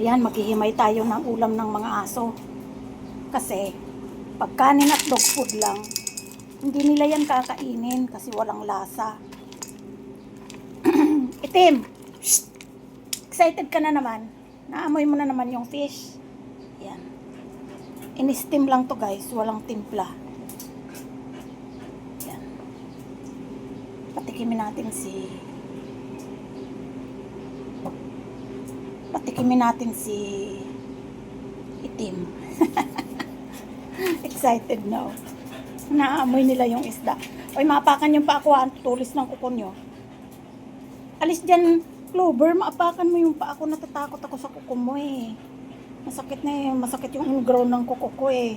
Ayan, maghihimay tayo ng ulam ng mga aso. Kasi, pag kanin at dog food lang, hindi nila yan kakainin kasi walang lasa. Itim! Shh! Excited ka na naman. Naamoy mo na naman yung fish. Yan. In-steam lang to guys, walang timpla. Yan. Patikimin natin si patikimin natin si itim. Excited no. Naamoy nila yung isda. Oy, maapakan yung pa ako ha. Tulis ng kuko nyo. Alis dyan, Clover. Maapakan mo yung pa ako. Natatakot ako sa kuko mo eh. Masakit na eh. Masakit yung ground ng kuko ko eh.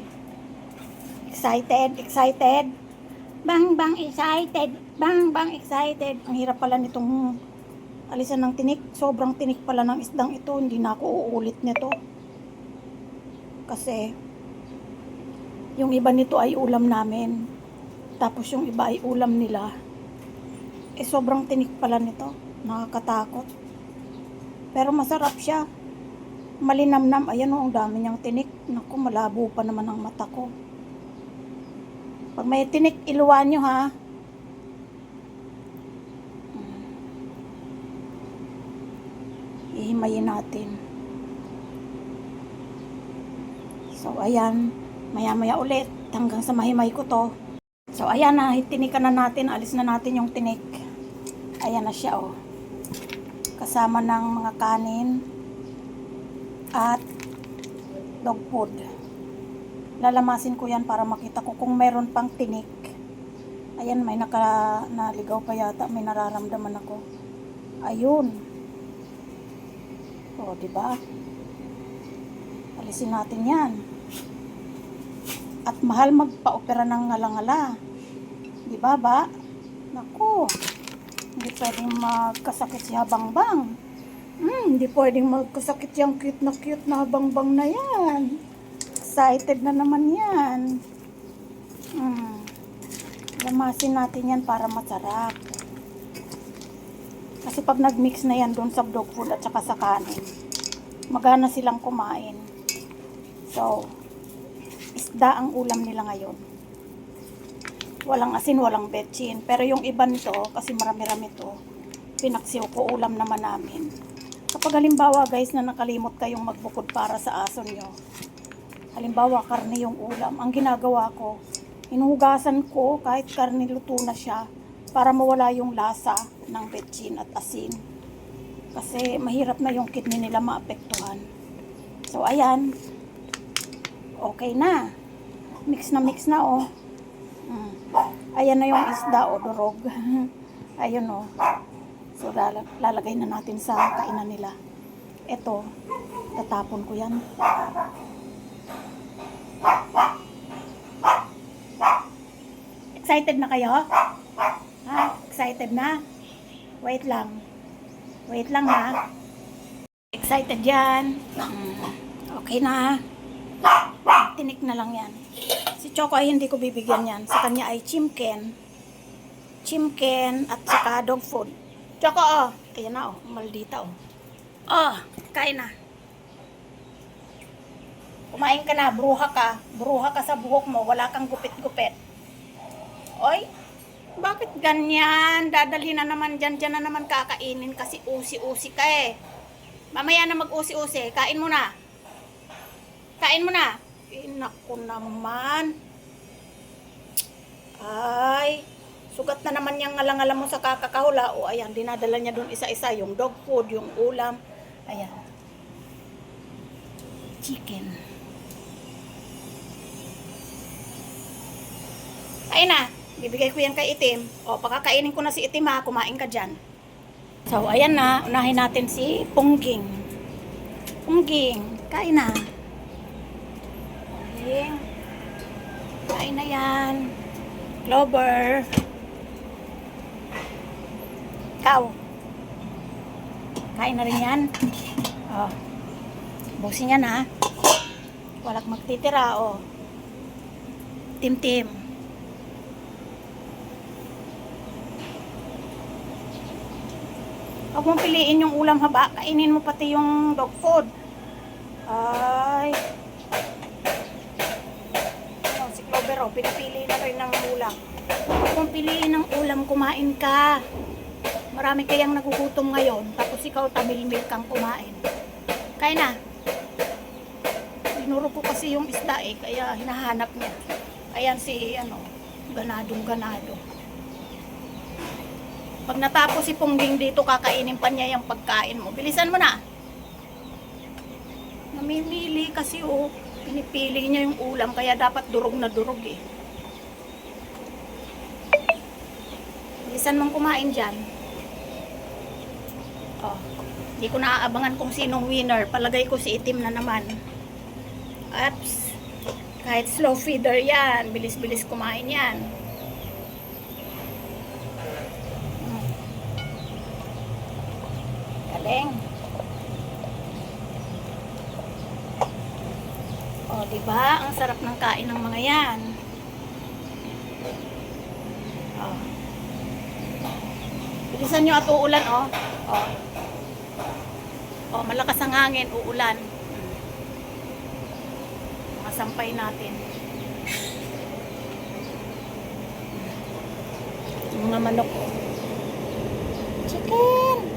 Excited, excited. Bang, bang, excited. Bang, bang, excited. Ang hirap pala nitong alisan ng tinik. Sobrang tinik pala ng isdang ito. Hindi na ako uulit nito. Kasi, yung iba nito ay ulam namin. Tapos yung iba ay ulam nila. Eh, sobrang tinik pala nito. Nakakatakot. Pero masarap siya. Malinamnam. Ayan o, ang dami niyang tinik. Naku, malabo pa naman ang mata ko. Pag may tinik, iluwan nyo ha. Ihimayin natin. So, ayan. Maya-maya ulit. Hanggang sa mahimay ko to. So, ayan na. Tinikan na natin. Alis na natin yung tinik. Ayan na siya, oh. Kasama ng mga kanin at dog food. Lalamasin ko yan para makita ko kung meron pang tinik. Ayan, may naka, naligaw pa yata. May nararamdaman ako. Ayun. O, di ba? Alisin natin yan. At mahal magpa-opera ng ngalangala. Di ba ba? Naku. Hindi pwedeng magkasakit si Habang-Bang. Hmm, hindi pwedeng magkasakit yung cute na cute na Habang-Bang na yan. Excited na naman yan. Hmm. Lamasin natin yan para masarap. Kasi pag nag-mix na yan doon sa dog food at saka sa kanin, magana silang kumain. So, isda ang ulam nila ngayon. Walang asin, walang betchin. Pero yung iba nito, kasi marami-rami to, pinaksiw ko ulam naman namin. Kapag halimbawa guys na nakalimot kayong magbukod para sa aso nyo, halimbawa karne yung ulam, ang ginagawa ko, hinuhugasan ko kahit karne luto na siya para mawala yung lasa ng betchin at asin. Kasi mahirap na yung kidney nila maapektuhan. So ayan, okay na. Mix na mix na oh. Mm. Ayan na yung isda o durog. Ayun oh. So lala- lalagay na natin sa kainan nila. Ito, tatapon ko yan. Excited na kayo? Ha? Excited na? Wait lang. Wait lang ha. Excited yan. Mm. Okay na. Tinik na lang yan. Si Choco ay hindi ko bibigyan yan. Sa kanya ay chimken. Chimken at saka dog food. Choco, oh. Ayan na, oh. Maldita, oh. Oh, kain na. Kumain ka na, bruha ka. Bruha ka sa buhok mo. Wala kang gupit-gupit. Oy, bakit ganyan? Dadalhin na naman dyan, dyan na naman kakainin kasi usi-usi ka eh. Mamaya na mag-usi-usi. Kain mo na. Kain mo na. Eh, naku naman. Ay, sugat na naman yung ngalang-ngalang mo sa kakakahula. O, ayan, dinadala niya dun isa-isa. Yung dog food, yung ulam. Ayan. Chicken. Kain na. Bibigay ko yan kay Itim. O, pakakainin ko na si Itim ha. Kumain ka dyan. So, ayan na. Unahin natin si Pungging. Pungging. Kain na. Pungging. Kain na yan. Clover. Ikaw. Kain na rin yan. O. Busin yan ha. Walang magtitira o. Tim-tim. Huwag mong piliin yung ulam haba. Kainin mo pati yung dog food. Ay. Ano, si Clover, oh, pinipili na rin ng ulam. Kung piliin ng ulam, kumain ka. Marami kayang nagugutom ngayon, tapos ikaw tamilmil kang kumain. Kaya na. Binuro ko kasi yung isda eh, kaya hinahanap niya. Ayan si, ano, ganadong ganado. Pag natapos si Pungging dito, kakainin pa niya yung pagkain mo. Bilisan mo na. Namimili kasi oh, pinipili niya yung ulam, kaya dapat durog na durog eh. Bilisan mong kumain dyan. Oh, hindi ko naaabangan kung sinong winner. Palagay ko si itim na naman. Ups. Kahit slow feeder yan, bilis-bilis kumain yan. Galing. O, di ba? Ang sarap ng kain ng mga yan. O. Bilisan nyo at uulan, o. O. O, malakas ang hangin, uulan. Mga sampay natin. Mga manok. o. Chicken!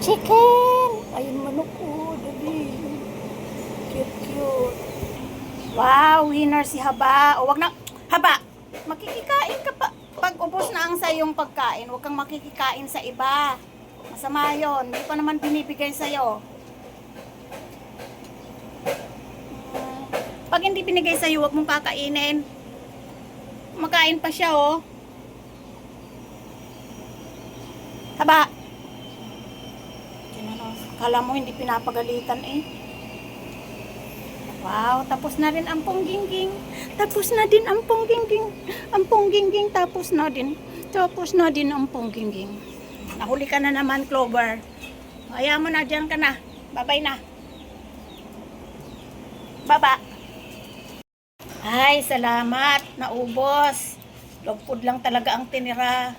Chicken! Ayun manok ko, dali. Cute, cute. Wow, winner si Haba. O, wag na. Haba, makikikain ka pa. Pag ubos na ang sayong pagkain, huwag kang makikikain sa iba. Masama yon. Hindi pa naman binibigay sa'yo. Mm, Pag hindi binigay sa'yo, huwag mong kakainin. Makain pa siya, oh. Haba. Ano, Kala mo hindi pinapagalitan eh. Wow, tapos na rin ang ponggingging. Tapos na din ang ponggingging. Ang ponggingging tapos na din. Tapos na din ang ponggingging. Nahuli ka na naman, Clover. Kaya mo na, dyan ka na. Babay na. Baba. Ay, salamat. Naubos. Dog food lang talaga ang tinira.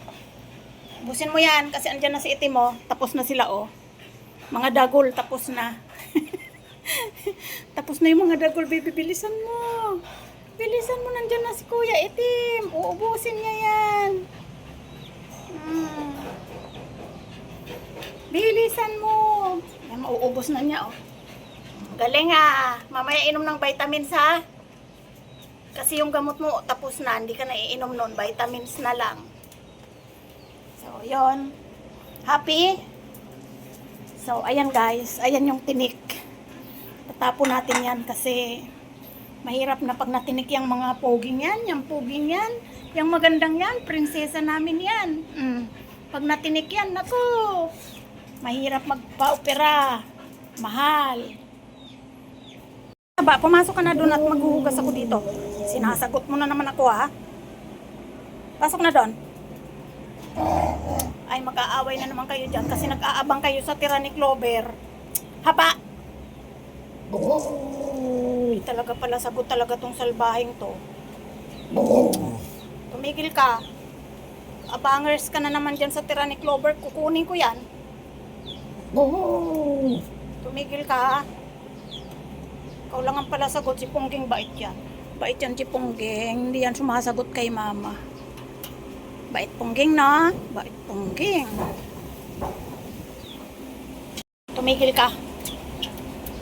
Busin mo yan kasi andyan na si itim mo. Tapos na sila oh. Mga dagol tapos na. tapos na yung mga dagol baby. Bilisan mo. Bilisan mo nandyan na si kuya itim. Uubusin niya yan. Hmm. Bilisan mo. Yan, mauubos na niya oh. Galing ah. Mamaya inom ng vitamins ha. Kasi yung gamot mo tapos na. Hindi ka na iinom nun. Vitamins na lang. So, yon Happy? So, ayan guys. Ayan yung tinik. Tatapon natin yan kasi mahirap na pag natinik yung mga poging yan, yung poging yan, yung magandang yan, prinsesa namin yan. Mm. Pag natinik yan, naku, mahirap magpa-opera. Mahal. Ba, pumasok ka na doon at maghuhugas ako dito. Sinasagot mo na naman ako ha. Pasok na doon ay mag-aaway na naman kayo dyan kasi nag-aabang kayo sa tira ni Clover. Haba! Uy, talaga pala sagot talaga tong salbahing to. Tumigil ka. Abangers ka na naman dyan sa tira ni Clover. Kukunin ko yan. Tumigil ka ha. Ikaw lang ang pala sagot. Si Pungging bait yan. Bait yan si Pungging. Hindi yan sumasagot kay mama. Bait Pungging na. Bait Pungging. Tumigil ka.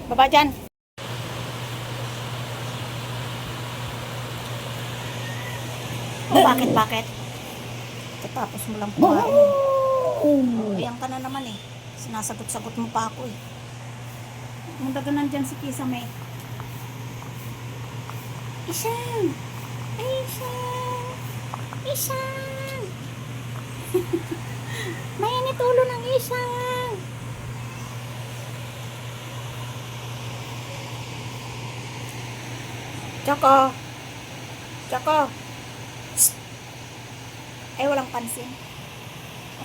Baba dyan. Oh, bakit, bakit? Katapos mo lang kumain. Ayan ka na naman eh. Sinasagot-sagot mo pa ako eh. Ang daganan dyan si Kisame. Isang! Isang! Isang! Mainit ulo ng isang! Choco! Choco! Psst! Ay, walang pansin.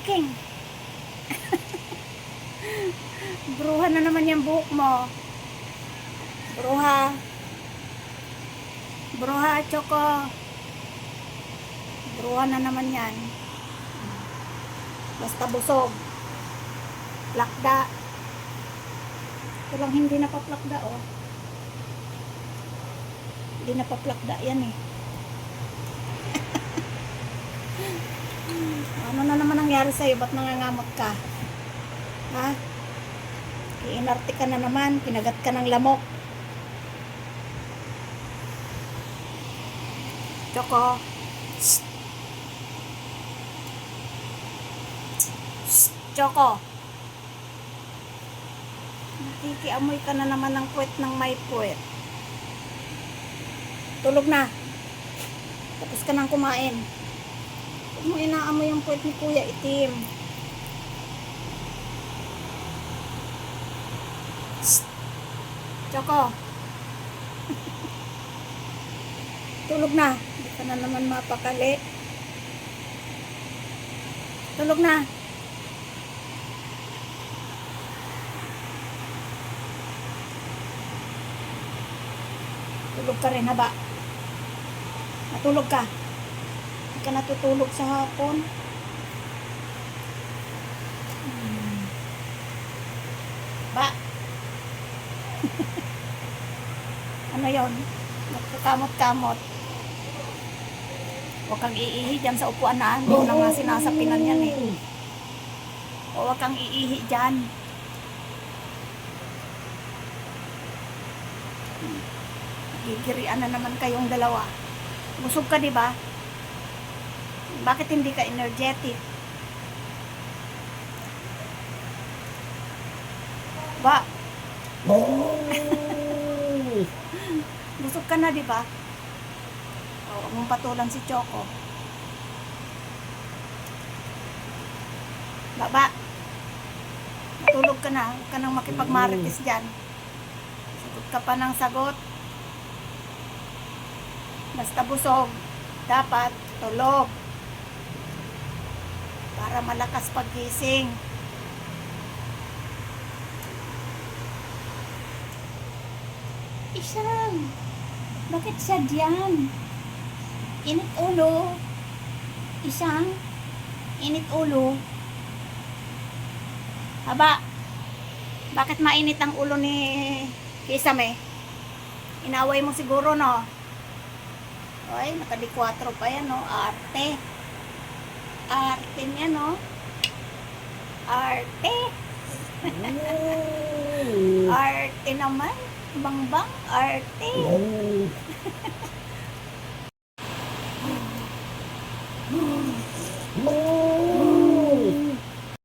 Okay. Bruha na naman yung buhok mo. Bruha. Bruha, Choco. Bruha na naman yan. Basta busog. Lakda. Ito lang hindi napaplakda, oh. Hindi napaplakda yan, eh. ano na naman nangyari sa'yo? Ba't nangangamot ka? Ha? Iinarte ka na naman. Kinagat ka ng lamok. Choco. Shh. Shh. Choco. Nakikiamoy ka na naman ng puwet ng may puwet. Tulog na. Tapos ka nang kumain. Huwag mo inaamoy yung puwet ni Kuya Itim. Shh. Choco. Tulog na. Hindi ka na naman mapakali. Tulog na. Tulog ka rin, haba. Natulog ka. Hindi ka natutulog sa hapon. Hmm. Ba? ano yon? Nagkakamot-kamot. Huwag kang iihi dyan sa upuan na. Doon na nga sinasapinan yan eh. Huwag kang iihi dyan. Gigirian na naman kayong dalawa. Busog ka, di ba? Bakit hindi ka energetic? Ba? Busog ka na, di ba? O, huwag mong patulan si Choco. Baba. Matulog ka na. Huwag ka nang makipagmarites dyan. Sagot ka pa ng sagot. Basta busog. Dapat tulog. Para malakas paggising. Isang. Bakit siya diyan? Init ulo. Isang. Init ulo. Haba. Bakit mainit ang ulo ni Kisame? Inaway mo siguro, no? Ay, nakadi 4 pa yan, no? Arte. Arte niya, no? Arte. Arte naman. Bang-bang. Arte.